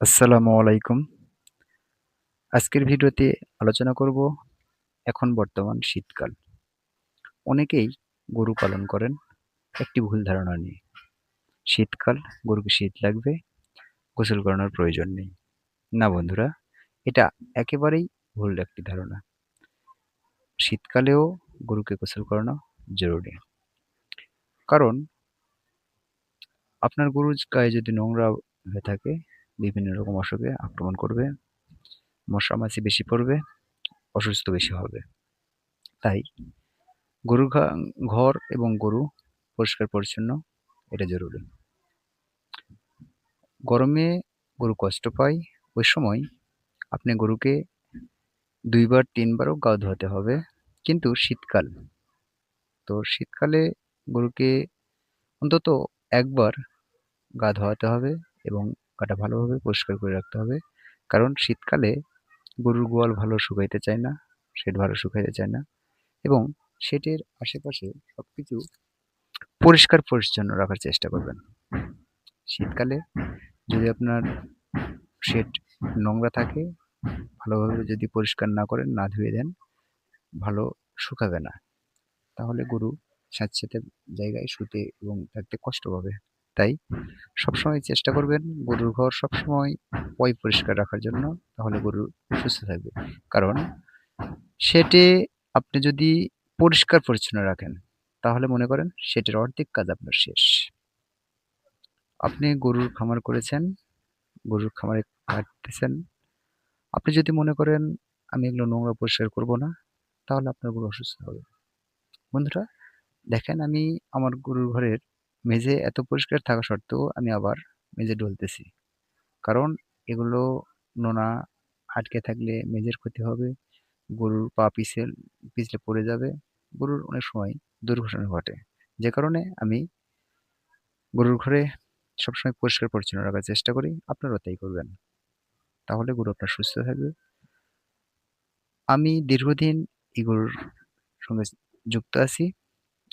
আসসালামু আলাইকুম। আজকের ভিডিওতে আলোচনা করব এখন বর্তমান শীতকাল। অনেকেই গরু পালন করেন একটি ভুল ধারণা নিয়ে। শীতকাল, গরুকে শীত লাগবে, গোসল করানোর প্রয়োজন নেই। না বন্ধুরা, এটা একেবারেই ভুল একটি ধারণা। শীতকালেও গরুকে গোসল করানো জরুরি। কারণ আপনার গরুর গায়ে যদি নোংরা হয়ে থাকে বিভিন্ন রকম অসুখে আক্রমণ করবে, মশা মাছি বেশি পড়বে, অসুস্থ বেশি হবে। তাই গরু ঘর এবং গরু পরিষ্কার পরিচ্ছন্ন, এটা জরুরি। গরমে গরু কষ্ট পায়, ওই সময় আপনি গরুকে দুইবার, তিনবারও গা ধোয়াতে হবে। কিন্তু শীতকাল, তো শীতকালে গরুকে অন্তত একবার গা ধোয়াতে হবে এবং গাটা ভালোভাবে পরিষ্কার করে রাখতে হবে। কারণ শীতকালে গরুর গোয়াল ভালো শুকাইতে চায় না, শেড ভালো শুকাইতে চায় না এবং শেডের আশেপাশে সব কিছু পরিষ্কার পরিচ্ছন্ন রাখার চেষ্টা করবেন। শীতকালে যদি আপনার শেড নোংরা থাকে, ভালোভাবে যদি পরিষ্কার না করেন, না ধুয়ে দেন, ভালো শুকাবে না। তাহলে গরু স্যাঁতস্যাঁতে জায়গায় শুতে এবং থাকতে কষ্ট পাবে। তাই সবসময় চেষ্টা করবেন গরুর ঘর সবসময় পয় পরিষ্কার রাখার জন্য, তাহলে গরু সুস্থ থাকবে। কারণ সেটে আপনি যদি পরিষ্কার পরিচ্ছন্ন রাখেন, তাহলে মনে করেন সেটির অর্ধেক কাজ আপনার শেষ। আপনি গরুর খামার করেছেন, গরুর খামারে কাটতেছেন, আপনি যদি মনে করেন আমি এগুলো নোংরা পরিষ্কার করব না, তাহলে আপনার গরু অসুস্থ হবে। বন্ধুরা, দেখেন আমি আমার গরুর ঘরের মেঝে এত পরিষ্কার থাকা সত্ত্বেও আমি আবার মেঝে ডলতেছি কারণ এগুলো নোনা আটকে থাকলে মেঝের ক্ষতি হবে, গরুর পা পিছে, পিছলে পড়ে যাবে, গরুর অনেক সময় দুর্ঘটনা ঘটে। যে কারণে আমি গরুর ঘরে সবসময় পরিষ্কার পরিচ্ছন্ন রাখার চেষ্টা করি, আপনারাও তাই করবেন। তাহলে গরু আপনার সুস্থ থাকবে। আমি দীর্ঘদিন এই গরুর সঙ্গে যুক্ত আছি।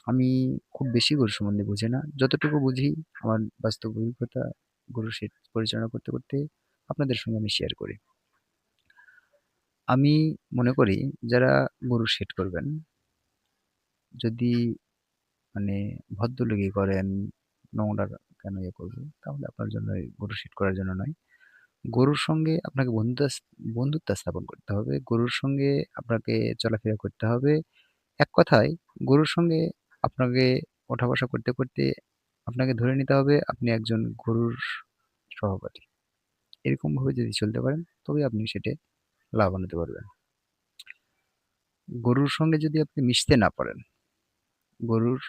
আমি খুব বেশি গরু সম্বন্ধে বুঝি না। যতটুকু বুঝি আমার বাস্তব অভিজ্ঞতা গরু সেট পরিচালনা করতে করতে আপনাদের সঙ্গে আমি শেয়ার করি। আমি মনে করি যারা গরু সেট করবেন, যদি মানে ভদ্রলোকই করেন, নোংরা কেন ইয়ে করব? তাহলে আপনার জন্য গরু সেট করার জন্য নয়। গরুর সঙ্গে আপনাকে বন্ধুত্ব বন্ধুত্ব স্থাপন করতে হবে। গরুর সঙ্গে আপনাকে চলাফেরা করতে হবে। এক কথায় গরুর সঙ্গে আপনাকে ওঠা বসা করতে করতে আপনাকে ধরে নিতে হবে আপনি একজন গরুর সহপাঠী। এরকমভাবে যদি চলতে পারেন, তবে আপনি সেটা লাভবান হতে পারবেন। গরুর সঙ্গে যদি আপনি মিশতে না পারেন, গরুর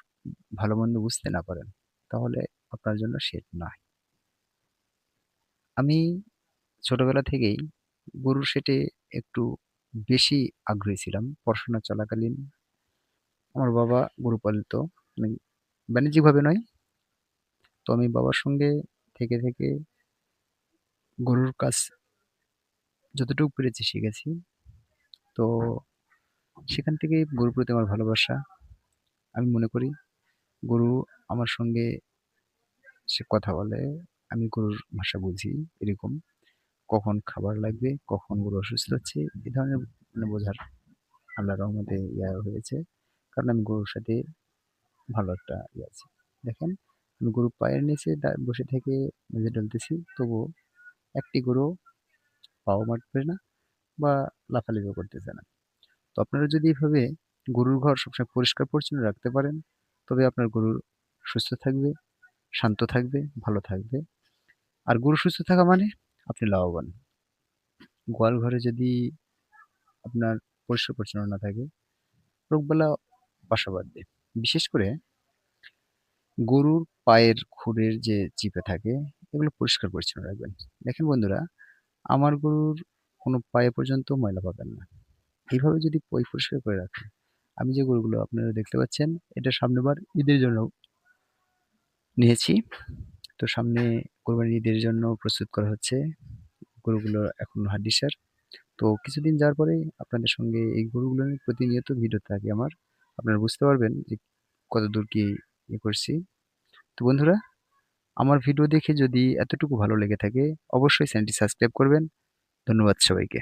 ভালো মন্দ বুঝতে না পারেন, তাহলে আপনার জন্য সেট নয় আমি ছোটবেলা থেকেই গরুর সেটে একটু বেশি আগ্রহী ছিলাম। পড়াশোনা চলাকালীন আমার বাবা গরু পালিত মানে বাণিজ্যিকভাবে নয় তো আমি বাবার সঙ্গে থেকে থেকে গরুর কাজ যতটুকু পেরেছি শিখেছি। তো সেখান থেকে গরুর প্রতি আমার ভালোবাসা। আমি মনে করি গরু আমার সঙ্গে সে কথা বলে, আমি গরুর ভাষা বুঝি এরকম। কখন খাবার লাগবে, কখন গরু অসুস্থ হচ্ছে, এ ধরনের মানে বোঝার আল্লাহ রহমতে ইয়া হয়েছে। কারণ আমি গরুর সাথে ভালো একটা ইয়ে আছে। দেখেন, আমি গরু পায়ের নিচে বসে থেকে মেঝে ডলতেছি তবুও একটি গরু পাও মারবে না বা লাফালাফিও করতেছে না। তো আপনারা যদি এভাবে গরুর ঘর সবসময় পরিষ্কার পরিচ্ছন্ন রাখতে পারেন, তবে আপনার গরু সুস্থ থাকবে, শান্ত থাকবে, ভালো থাকবে। আর গরু সুস্থ থাকা মানে আপনি লাভবান। গোয়াল ঘরে যদি আপনার পরিষ্কার পরিচ্ছন্ন না থাকে, রোগবেলা বাঁধবে বিশেষ করে গরুর পায়ের খুরের যে চিপে থাকে, এগুলো পরিষ্কার পরিচ্ছন্ন রাখবেন। দেখেন বন্ধুরা, আমার গরুর কোনো পায়ে পর্যন্ত ময়লা পাবেন না। এইভাবে যদি পই পরিষ্কার করে রাখেন, আমি যে গরুগুলো আপনারা দেখতে পাচ্ছেন, এটা সামনেবার ঈদের জন্য নিয়েছি। তো সামনে কোরবানি ঈদের জন্য প্রস্তুত করা হচ্ছে গরুগুলো এখন হাড্ডিসার। তো কিছুদিন যাওয়ার পরেই আপনাদের সঙ্গে এই গরুগুলো নিয়ে প্রতিনিয়ত ভিডিও থাকে আমার। আপনারা বুঝতে পারবেন যে কত দূর কি ইয়ে করছি। তো বন্ধুরা, আমার ভিডিও দেখে যদি এতটুকু ভালো লেগে থাকে, অবশ্যই চ্যানেলটি সাবস্ক্রাইব করবেন। ধন্যবাদ সবাইকে।